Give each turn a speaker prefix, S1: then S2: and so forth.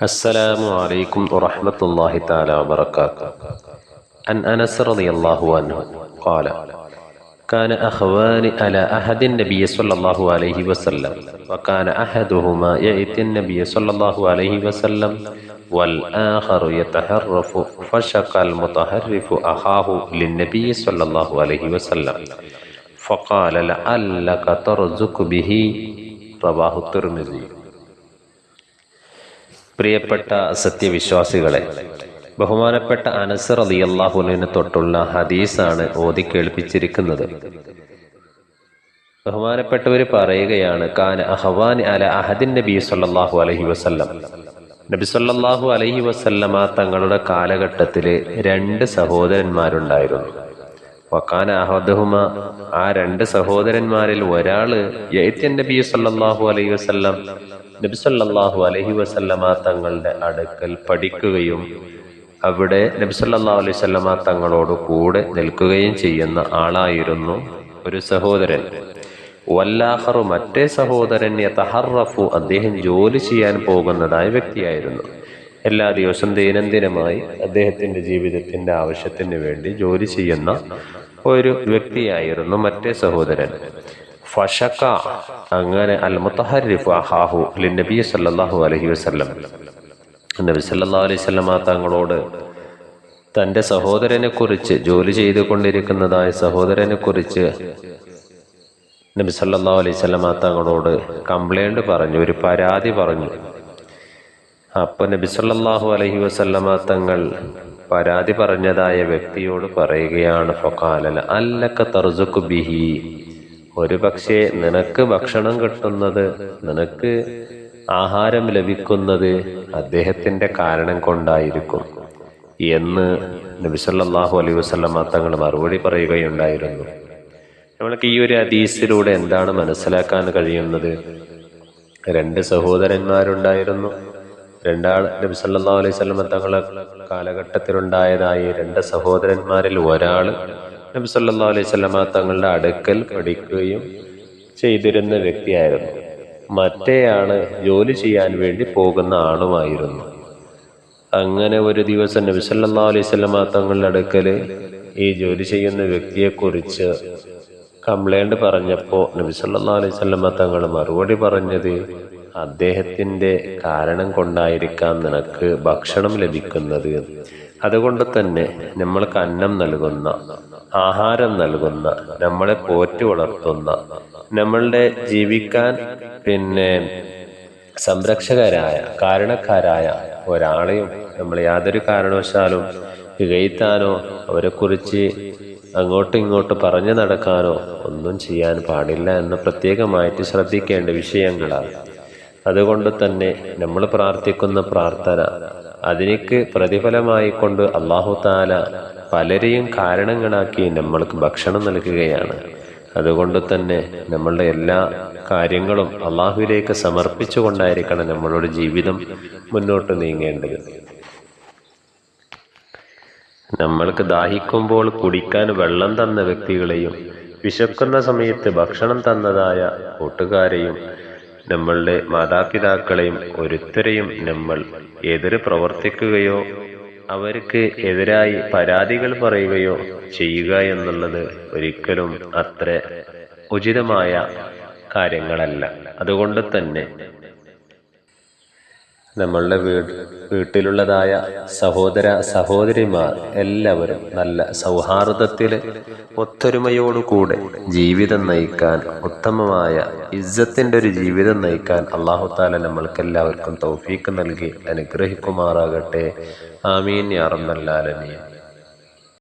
S1: السلام عليكم ورحمة الله تعالى وبركاته. عن أنس رضي الله عنه قال كان أخوان على أحد النبي صلى الله عليه وسلم وكان أحدهما يأتي النبي صلى الله عليه وسلم والآخر يتحرف فشق المتحرف أخاه للنبي صلى الله عليه وسلم فقال لعلك ترزق به رواه الترمذي. പ്രിയപ്പെട്ട സത്യവിശ്വാസികളെ ബഹുമാനപ്പെട്ട അനസർ അലി അള്ളാഹുലിനെ തൊട്ടുള്ള ഹദീസാണ് ഓതി കേൾപ്പിച്ചിരിക്കുന്നത്. ബഹുമാനപ്പെട്ടവർ പറയുകയാണ് കാന അഹ്വാൻ അല അഹദിൻ നബി സല്ലാഹു അലഹി വസല്ലം. നബി സല്ലാഹു അലഹി വസല്ലമ തങ്ങളുടെ കാലഘട്ടത്തിൽ രണ്ട് സഹോദരന്മാരുണ്ടായിരുന്നു. വക്കാന അഹദഹുമ ആ രണ്ട് സഹോദരന്മാരിൽ ഒരാൾ യൈത്യൻ നബി സല്ലാഹു അലൈഹി വസല്ലം. നബി സല്ലാഹു അലൈഹി വസല്ലമ തങ്ങളുടെ അടുക്കൽ പഠിക്കുകയും അവിടെ നബി സല്ലാ അലൈഹി വസല്ലമ തങ്ങളോട് കൂടെ നിൽക്കുകയും ചെയ്യുന്ന ആളായിരുന്നു ഒരു സഹോദരൻ. വല്ലാഹറു മറ്റേ സഹോദരൻ യതഹറഫു അദ്ദേഹം ജോലി ചെയ്യാൻ പോകുന്നതായ വ്യക്തിയായിരുന്നു. എല്ലാ ദിവസവും ദൈനംദിനമായി അദ്ദേഹത്തിന്റെ ജീവിതത്തിന്റെ ആവശ്യത്തിന് വേണ്ടി ജോലി ചെയ്യുന്ന ഒരു വ്യക്തിയായിരുന്നു മറ്റേ സഹോദരൻ. ഫഷക്ക അങ്ങനെ അൽ മുത്തഹരിഫ് അഹാഹു നബി സല്ലാഹു അലഹി വസ്ലം നബി സല്ലാ അലൈഹി വസല്ലമ തങ്ങളോട് തന്റെ സഹോദരനെ കുറിച്ച് ജോലി ചെയ്തുകൊണ്ടിരിക്കുന്നതായ സഹോദരനെ കുറിച്ച് നബി സല്ലാ അലൈഹി വസല്ലമ തങ്ങളോട് കംപ്ലൈന്റ് പറഞ്ഞു ഒരു പരാതി പറഞ്ഞു. അപ്പൊ നബി സല്ലല്ലാഹു അലൈഹി വസല്ലമ തങ്ങൾ പരാതി പറഞ്ഞതായ വ്യക്തിയോട് പറയുകയാണ് ഫൊക്കാലല അല്ലക്ക തർജുക്കു ബിഹി. ഒരു പക്ഷേ നിനക്ക് ഭക്ഷണം കിട്ടുന്നത് നിനക്ക് ആഹാരം ലഭിക്കുന്നത് അദ്ദേഹത്തിന്റെ കാരണം കൊണ്ടായിരിക്കും എന്ന് നബി സല്ലല്ലാഹു അലൈഹി വസല്ലമ തങ്ങൾ മറുപടി പറയുകയുണ്ടായിരുന്നു. നമ്മൾക്ക് ഈ ഒരു ഹദീസിലൂടെ എന്താണ് മനസ്സിലാക്കാൻ കഴിയുന്നത്? രണ്ട് സഹോദരന്മാരുണ്ടായിരുന്നു. രണ്ടാൾ നബി സല്ലല്ലാഹു അലൈഹി സ്വലമ തങ്ങളെ കാലഘട്ടത്തിലുണ്ടായതായി രണ്ട് സഹോദരന്മാരിൽ ഒരാൾ നബി സല്ലല്ലാഹു അലൈഹി വസല്ലമ തങ്ങളുടെ അടുക്കൽ പഠിക്കുകയും ചെയ്തിരുന്ന വ്യക്തിയായിരുന്നു. മറ്റേയാൾ ജോലി ചെയ്യാൻ വേണ്ടി പോകുന്ന ആളുമായിരുന്നു. അങ്ങനെ ഒരു ദിവസം നബി സല്ലല്ലാഹു അലൈഹി വസല്ലമ തങ്ങളുടെ അടുക്കൽ ഈ ജോലി ചെയ്യുന്ന വ്യക്തിയെക്കുറിച്ച് കംപ്ലൈന്റ് പറഞ്ഞപ്പോൾ നബി സല്ലല്ലാഹു അലൈഹി വസല്ലമ തങ്ങൾ മറുപടി പറഞ്ഞത് അദ്ദേഹത്തിന്റെ കാരണം കൊണ്ടായിരിക്കാം നിനക്ക് ഭക്ഷണം ലഭിക്കുന്നത്. അതുകൊണ്ട് തന്നെ നമ്മൾക്ക് അന്നം നൽകുന്ന ആഹാരം നൽകുന്ന നമ്മളെ പോറ്റി വളർത്തുന്ന നമ്മളുടെ ജീവിക്കാൻ പിന്നെ സംരക്ഷകരായ കാരണക്കാരായ ഒരാളെയും നമ്മൾ യാതൊരു കാരണവശാലും ഇകയ്ത്താനോ അവരെക്കുറിച്ച് അങ്ങോട്ടും ഇങ്ങോട്ട് പറഞ്ഞു നടക്കാനോ ഒന്നും ചെയ്യാൻ പാടില്ല എന്ന് പ്രത്യേകമായിട്ട് ശ്രദ്ധിക്കേണ്ട വിഷയങ്ങളാണ്. അതുകൊണ്ട് തന്നെ നമ്മൾ പ്രാർത്ഥിക്കുന്ന പ്രാർത്ഥന അതിനേക്ക് പ്രതിഫലമായി കൊണ്ട് അള്ളാഹു താല പലരെയും കാരണങ്ങളാക്കി നമ്മൾക്ക് ഭക്ഷണം നൽകുകയാണ്. അതുകൊണ്ട് തന്നെ നമ്മളുടെ എല്ലാ കാര്യങ്ങളും അള്ളാഹുവിലേക്ക് സമർപ്പിച്ചുകൊണ്ടായിരിക്കണം നമ്മളുടെ ജീവിതം മുന്നോട്ട് നീങ്ങേണ്ടത്. നമ്മൾക്ക് ദാഹിക്കുമ്പോൾ കുടിക്കാൻ വെള്ളം തന്ന വ്യക്തികളെയും വിശക്കുന്ന സമയത്ത് ഭക്ഷണം തന്നതായ കൂട്ടുകാരെയും നമ്മളുടെ മാതാപിതാക്കളെയും ഒരുത്തരെയും നമ്മൾ എതിര് പ്രവർത്തിക്കുകയോ അവർക്ക് എതിരായി പരാതികൾ പറയുകയോ ചെയ്യുക എന്നുള്ളത് ഒരിക്കലും അത്ര ഉചിതമായ കാര്യങ്ങളല്ല. അതുകൊണ്ട് തന്നെ നമ്മളുടെ വീട് വീട്ടിലുള്ളതായ സഹോദര സഹോദരിമാർ എല്ലാവരും നല്ല സൗഹാർദ്ദത്തിൽ ഒത്തൊരുമയോടുകൂടെ ജീവിതം നയിക്കാൻ ഉത്തമമായ ഇജ്ജത്തിന്റെ ഒരു ജീവിതം നയിക്കാൻ അള്ളാഹു താല നമ്മൾക്ക് എല്ലാവർക്കും തൗഫീക്ക് നൽകി അനുഗ്രഹിക്കുമാറാകട്ടെ. ആമീൻ യാറന്നല്ലാലമീൻ